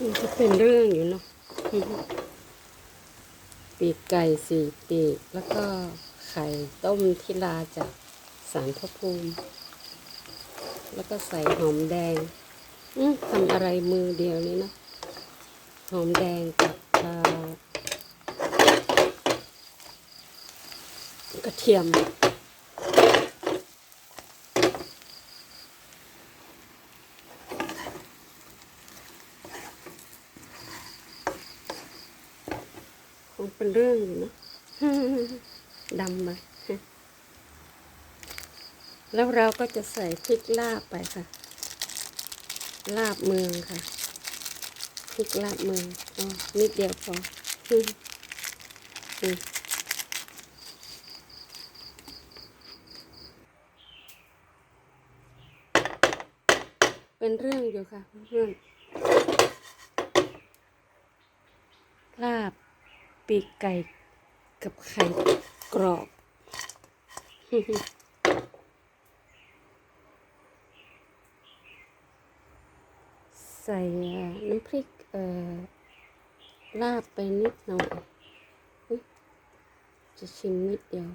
มันจะเป็นเรื่องอยู่เนาะปีกไก่สี่ปีก แล้วก็ไข่ต้มทิลาจากสารพระภูมิ แล้วก็ใส่หอมแดงทำอะไรมือเดียวนี้เนาะหอมแดงกับกระเทียม คงเป็นเรื่องอยู่เนอะดำไปแล้วเราก็จะใส่พริกลาบไปค่ะ ลาบเมืองค่ะพริกลาบเมืองอ๋อนิดเดียวพออืมอืมเป็นเรื่องอยู่ค่ะเพื่อนๆลาบ ปีกไก่กับไข่กรอบ ใส่น้ำพริกเอ่อลาบไปนิดหน่อยจะชิมนิดเดียว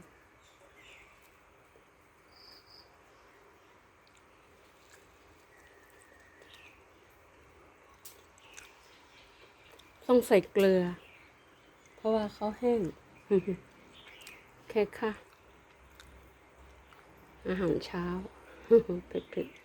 ต้องใส่เกลือ เพราะว่าเขาแห้งแค่ค่ะ อาหารเช้าเผ็ดๆ